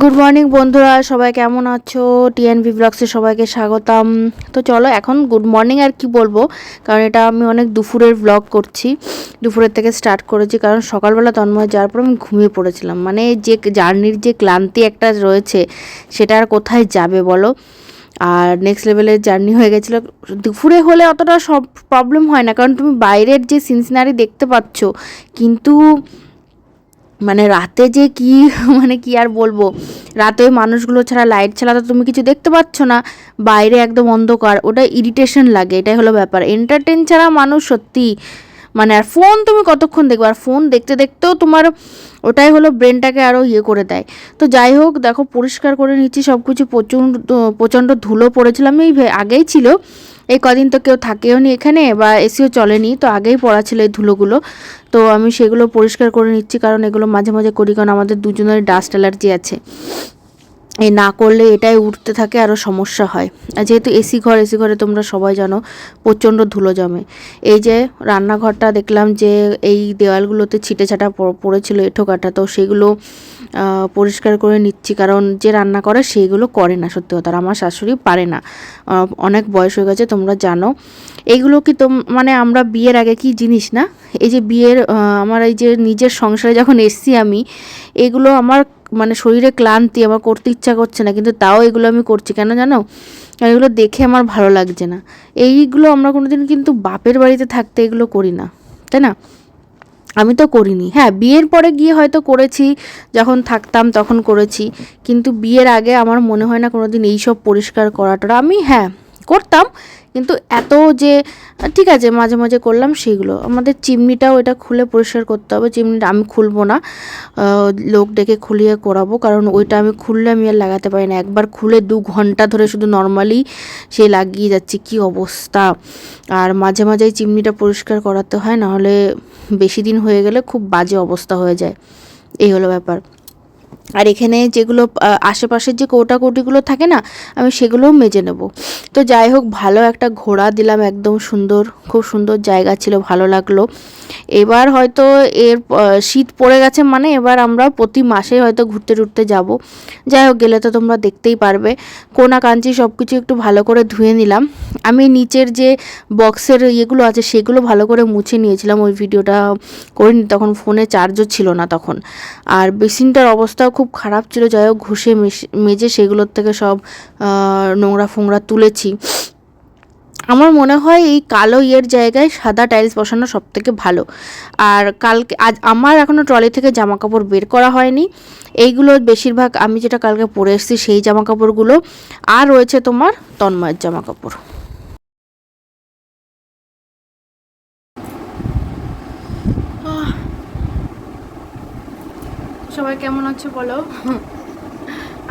Good morning বন্ধুরা। সবাই কেমন আছো? টিএনভি ব্লগসে সবাইকে স্বাগতম। তো চলো, এখন গুড মর্নিং আর কি বলব? কারণ এটা আমি অনেক দুপুরের ব্লগ করছি। দুপুরের থেকে স্টার্ট করেছি, কারণ সকালবেলা তন্ময় যাওয়ার পর আমি ঘুমিয়ে পড়েছিলাম। মানে যে জার্নির যে ক্লান্তি একটা রয়েছে, সেটা আর কোথায় যাবে বলো? আর নেক্সট লেভেলের জার্নি হয়ে গেছিল। দুপুরে হলে অতটা সব প্রবলেম হয় না, কারণ তুমি বাইরের যে সিনসিনারি দেখতে পাচ্ছ, কিন্তু মানে রাতে যে কি মানে কি আর বলব? রাতে ওই মানুষগুলো ছাড়া লাইট ছাড়া তো তুমি কিছু দেখতে পাচ্ছ না। বাইরে একদম অন্ধকার, ওটা ইরিটেশন লাগে, এটাই হলো ব্যাপার। এন্টারটেন ছাড়া মানুষ সত্যি মানে আর ফোন তুমি কতক্ষণ দেখবে? আর ফোন দেখতে দেখতেও তোমার ওটাই হলো ব্রেনটাকে আরও ইয়ে করে দেয়। তো যাই হোক, দেখো পরিষ্কার করে নিচ্ছি সব কিছু প্রচণ্ড প্রচণ্ড ধুলো পড়েছিলাম, এই আগেই ছিল। এই কদিন তো কেউ থাকেও নি এখানে, বা এসিও চলেনি, তো আগেই পড়া ছিল এই ধুলোগুলো। তো আমি সেগুলো পরিষ্কার করে নিচ্ছি, কারণ এগুলো মাঝে মাঝে করি, কারণ আমাদের দুজনের ডাস্ট অ্যালার্জি আছে। এই না করলে এটাই উঠতে থাকে আরও সমস্যা হয়। আর যেহেতু এসি ঘর, এসি ঘরে তোমরা সবাই জানো, প্রচণ্ড ধুলো জমে। এই যে রান্নাঘরটা দেখলাম যে এই দেওয়ালগুলোতে ছিটে ছাটা পড়েছিল এঁঠো কাটা তো সেগুলো পরিষ্কার করে নিচ্ছি, কারণ যে রান্না করে সেইগুলো করে না, সত্যি কথা। আমার শাশুড়ি পারে না। অনেক বয়স হয়ে গেছে, তোমরা জানো। এইগুলো কি তোম মানে আমরা বিয়ের আগে কি জিনিস না? এই যে বিয়ের আমার এই যে নিজের সংসারে যখন এসছি আমি, এগুলো আমার মানে শরীরে ক্লান্তি, আমার করতে ইচ্ছা করছে না, কিন্তু তাও এগুলো আমি করছি। কেন জানো? এগুলো দেখে আমার ভালো লাগছে না। এইগুলো আমরা কোনোদিন কিন্তু বাপের বাড়িতে থাকতে এগুলো করি না, তাই না? আমি তো করিনি। হ্যাঁ বিয়ের পরে গিয়ে হয়তো করেছি, যখন থাকতাম তখন করেছি, কিন্তু বিয়ের আগে আমার মনে হয় না কোনোদিন এইসব পরিষ্কার করাটা। আমি হ্যাঁ করতাম কিন্তু এত যে, ঠিক আছে, মাঝে মাঝে করলাম সেগুলো আমাদের চিমনিটাও এটা খুলে পরিষ্কার করতে হবে। চিমনিটা আমি খুলবো না। লোক ডেকে খুলিয়ে করাবো। কারণ ওইটা আমি খুললে আমি আর লাগাতে পারি না। একবার খুলে দু ঘণ্টা ধরে শুধু নর্মালি সে লাগিয়ে যাচ্ছে। কি অবস্থা? আর মাঝে মাঝে চিমনিটা পরিষ্কার করাতে হয়। নাহলে বেশি দিন হয়ে গেলে খুব বাজে অবস্থা হয়ে যায়। এই হলো ব্যাপার। আর এখানে যেগুলো আশেপাশের যে কৌটাকৌটিগুলো থাকে না, আমি সেগুলোও মেজে নেব। তো যাই হোক, ভালো একটা ঘোড়া দিলাম একদম সুন্দর, খুব সুন্দর জায়গা ছিল, ভালো লাগল। এবার হয়তো এর শীত পড়ে গেছে মানে এবার আমরা প্রতি মাসে হয়তো ঘুরতে টুরতে যাব। যাই হোক, গেলে তো তোমরা দেখতেই পারবে। কোনা কাঞ্চি সব কিছু একটু ভালো করে ধুয়ে নিলাম। আমি নিচের যে বক্সের ইয়েগুলো আছে, সেগুলো ভালো করে মুছে নিয়েছিলাম। ওই ভিডিওটা করিনি, তখন ফোনে চার্জও ছিল না তখন। আর বেসিনটার অবস্থাও খুব খারাপ ছিল। যাই হোক, ঘষে মেজে সেগুলোর থেকে সব নোংরা ফোংরা তুলেছি। আমার মনে হয় এই কালো ইয়ের জায়গায় সাদা টাইলস বসানো সব থেকে ভালো। আর কালকে, আজ আমার এখনও ট্রলি থেকে জামা কাপড় বের করা হয়নি। এইগুলো বেশিরভাগ আমি যেটা কালকে পরে এসেছি সেই জামা কাপড়গুলো আর রয়েছে তোমার তন্ময়ের জামা কাপড় সবাই কেমন আছো বলো?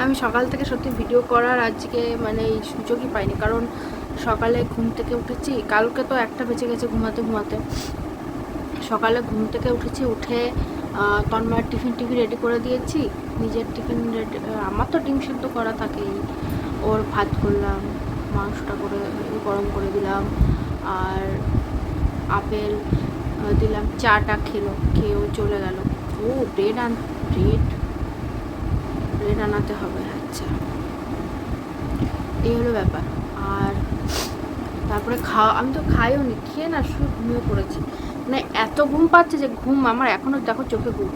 আমি সকাল থেকে সত্যি ভিডিও করার আজকে মানে এই সুযোগই পাইনি। কারণ সকালে ঘুম থেকে উঠেছি, কালকে তো একটা বেঁচে গেছে ঘুমাতে ঘুমাতে। সকালে ঘুম থেকে উঠেছি, উঠে তন্ময়ের টিফিন টিফিন রেডি করে দিয়েছি। নিজের টিফিন রেডি আমার তো ডিম সেদ্ধ করা থাকেই। ওর ভাত করলাম, মাংসটা করে, গরম করে দিলাম। আর আপেল দিলাম, চাটা খেলো, খেয়েও চলে গেল। ও ব্রেড আন ব্রেড ব্রেড আনাতে হবে আচ্ছা। এই হলো ব্যাপার। আর তারপরে খাওয়া, আমি তো খাইও নি, খেয়ে না শুধু ঘুমিয়ে পড়েছি। মানে এত ঘুম পাচ্ছে যে ঘুম আমার এখনও দেখো চোখে ঘুম।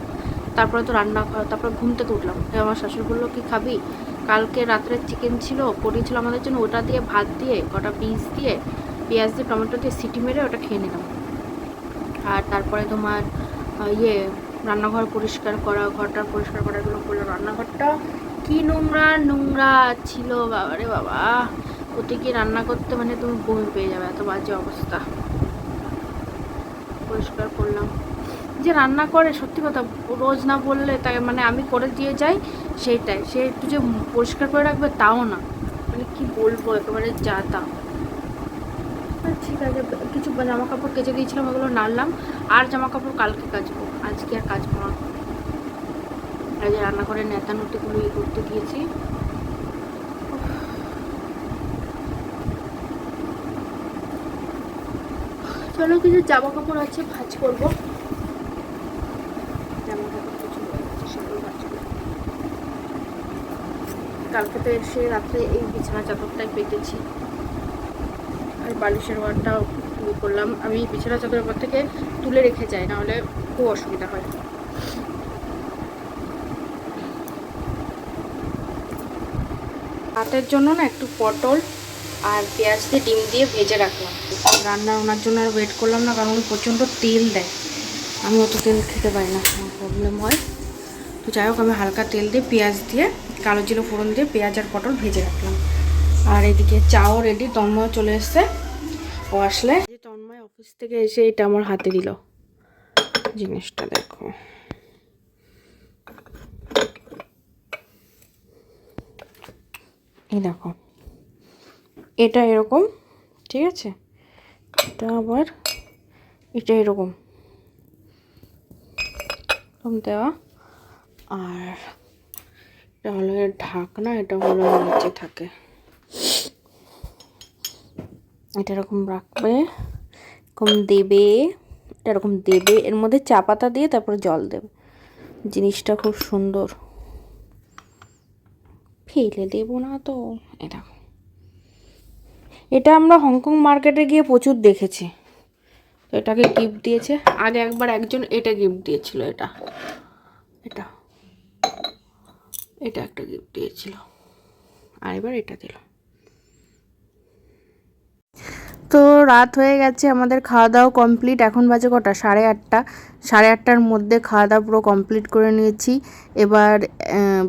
তারপরে তো রান্না খাওয়া তারপরে ঘুম থেকে উঠলাম। আমার শাশুড়ি বলল কি খাবি? কালকে রাত্রে চিকেন ছিল করিয়েছিল আমাদের জন্য, ওটা দিয়ে ভাত দিয়ে, কটা পিস দিয়ে, পেঁয়াজ দিয়ে, টমেটো দিয়ে সিটি মেরে ওটা খেয়ে নিলাম। আর তারপরে তোমার ইয়ে রান্নাঘর পরিষ্কার করা, ঘরটা পরিষ্কার করা এগুলো করলাম রান্নাঘরটা কি নোংরা নোংরা ছিল বাবারে বাবা। ওতে গিয়ে রান্না করতে মানে তুমি বমি পেয়ে যাবে, এত বাজে অবস্থা। পরিষ্কার করলাম। যে রান্না করে, সত্যি কথা, রোজ না বললে তাই মানে আমি করে দিয়ে যাই, সেইটাই। সে একটু যে পরিষ্কার করে রাখবে, তাও না। মানে কি বলব, একেবারে যা তা। ঠিক আছে। কিছু জামা কাপড় কেচে দিয়েছিলাম, ওগুলো নাড়লাম। আর জামা কাপড় কালকে কাচবো, আজকে আর কাচবো না। আজ রান্নাঘরে নেতা নতিগুলো ইয়ে করতে গিয়েছি চলো কিছু জামা কাপড় আছে, ভাজ করব। জামা কাপড় করব। কালকে তো এসে রাত্রে এই বিছানা চাদরটাই পেতেছি আর বালিশের ওয়ারটাও ইয়ে করলাম। আমি বিছানা চাদরের উপর থেকে তুলে রেখে যাই, নাহলে খুব অসুবিধা হয়। ভাতের জন্য না একটু পটল আর পেঁয়াজ দিয়ে ডিম দিয়ে ভেজে রাখলাম। রান্না ওনার জন্য আর ওয়েট করলাম না, কারণ প্রচণ্ড তেল দেয়। আমি অত তেল খেতে পারি না আমার প্রবলেম হয়। তো যাই হোক, আমি হালকা তেল দিয়ে পেঁয়াজ দিয়ে, কালো জিরো ফোড়ন দিয়ে পেঁয়াজ আর পটল ভেজে রাখলাম। আর এদিকে চাও রেডি তন্ময় চলে এসছে। ও আসলে যে তন্ময় অফিস থেকে এসে এটা আমার হাতে দিল। জিনিসটা দেখো। এই দেখো। এটা এরকম, ঠিক আছে? এটা আবার এটা এরকম। দেওয়া। আর এটা হলো ঢাকনা, এটা হলো নিচে থাকে। এটা এরকম রাখবে। এরকম দেবে। এটা এরকম দেবে। এর মধ্যে চা পাতা দিয়ে তারপরে জল দেবে। জিনিসটা খুব সুন্দর। ফেলে দেবো না তো। এটা এটা আমরা হংকং মার্কেটে গিয়ে প্রচুর দেখেছি। তো এটাকে গিফট দিয়েছে। আগে একবার একজন এটা গিফট দিয়েছিল এটা। এটা। এটা একটা গিফট দিয়েছিল। আর এবার এটা দিল। তো রাত হয়ে গেছে, আমাদের খাওয়া দাওয়া কমপ্লিট এখন বাজে কটা? সাড়ে আটটা। সাড়ে আটটার মধ্যে খাওয়া দাওয়া পুরো কমপ্লিট করে নিয়েছি। এবার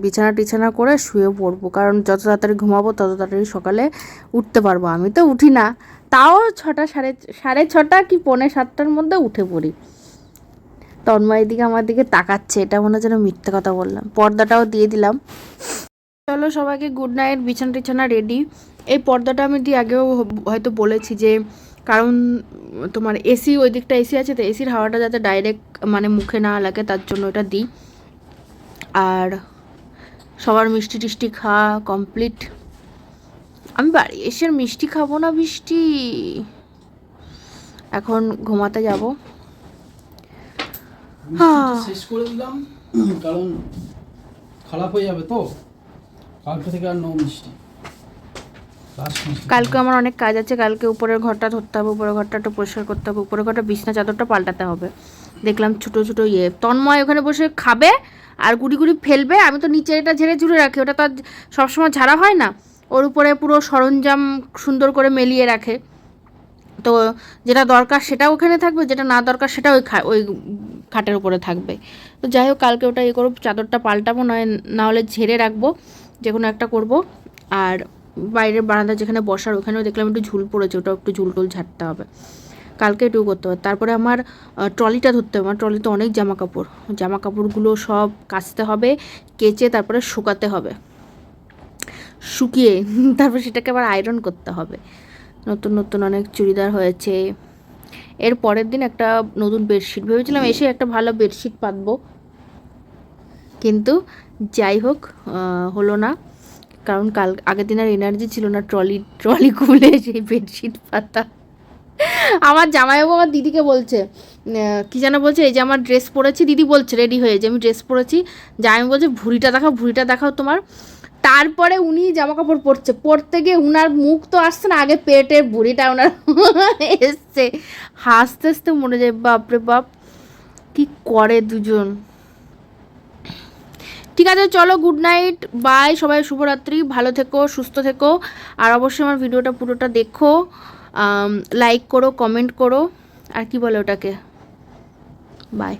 বিছানা টিছানা করে শুয়ে পড়ব। কারণ যত তাড়াতাড়ি ঘুমাবো, তত তাড়াতাড়ি সকালে উঠতে পারব। আমি তো উঠি না। তাও ছটা, সাড়ে সাড়ে ছটা কি পৌনে সাতটার মধ্যে উঠে পড়ি। তন্ময়ের দিকে আমার দিকে তাকাচ্ছে। এটা মনে যেন মিথ্যে কথা বললাম। পর্দাটাও দিয়ে দিলাম। চলো সবাইকে গুড নাইট বিছানা টিছানা রেডি এই পর্দাটা আমি দিয়ে আগেও হয়তো বলেছি যে কারণ তোমার এসি ওই দিকটা এসি আছে তো এসির হাওয়াটা যাতে ডাইরেক্ট মানে মুখে না লাগে তার জন্য এটা দিই। আর সবার মিষ্টি টিষ্টি খাওয়া কমপ্লিট আমি বাড়ি এসে মিষ্টি খাব না বৃষ্টি। এখন ঘুমাতে যাব। মিষ্টিটা শেষ করে দিলাম কারণ খারাপ হয়ে যাবে তো। কালকে থেকে আর নো মিষ্টি। কালকে আমার অনেক কাজ আছে, কালকে উপরের ঘরটা ধরতে হবে, উপরের ঘরটা একটু পরিষ্কার করতে হবে, উপরের ঘরটা বিছনা চাদরটা পাল্টাতে হবে। দেখলাম ছোটো ছোটো ইয়ে। তন্ময় ওখানে বসে খাবে আর গুড়ি গুড়ি ফেলবে, আমি তো নিচে এটা ঝেড়ে ঝুড়ে রাখি, ওটা তো আর সবসময় ঝাড়া হয় না। ওর উপরে পুরো সরঞ্জাম সুন্দর করে মেলিয়ে রাখে। তো যেটা দরকার সেটা ওখানে থাকবে, যেটা না দরকার সেটা ওই ওই খাটের উপরে থাকবে। তো যাই হোক, কালকে ওটা ইয়ে করব, চাদরটা পাল্টাবো, নয় না হলে ঝেড়ে রাখব যে কোনো একটা করব। আর বাইরের বারান্দা যেখানে বসার, ওখানেও দেখলাম একটু ঝুল পড়েছে, ওটাও একটু ঝুল টুল ঝাড়তে হবে। কালকে এটুকু করতে হবে। তারপরে আমার ট্রলিটা ধরতে হবে। আমার ট্রলিতে অনেক জামা কাপড় জামা কাপড়গুলো সব কাচতে হবে, কেচে তারপরে শুকাতে হবে। শুকিয়ে তারপর সেটাকে আবার আয়রন করতে হবে। নতুন নতুন অনেক চুড়িদার হয়েছে। এর পরের দিন একটা নতুন বেডশিট ভেবেছিলাম এসে একটা ভালো বেডশিট পাতবো। কিন্তু যাই হোক হলো না। কারণ কাল, আগের দিন আর এনার্জি ছিল না ট্রলি ট্রলি খুলে সেই বেডশিট পাতা। আমার জামাইবাবু আমার দিদিকে বলছে কি যেন বলছে, এই যে আমার ড্রেস পরেছি, দিদি বলছে রেডি হয়ে যে আমি ড্রেস পরেছি। জামাই বলছে, ভুঁড়িটা দেখাও ভুঁড়িটা দেখাও তোমার। তারপরে উনি জামা কাপড় পরছে। পরতে গিয়ে উনার মুখ তো আসছে না, আগে পেটের ভুঁড়িটা ওনার এসছে। হাসতে হাসতে মনে যায়, বাপরে বাপ। কি করে দুজন? ঠিক আছে, চলো গুড নাইট বাই সবাই শুভরাত্রি, ভালো থেকো, সুস্থ থেকো, আর অবশ্যই আমার ভিডিওটা পুরোটা দেখো লাইক করো কমেন্ট করো, আর কি বলে ওটাকে? বাই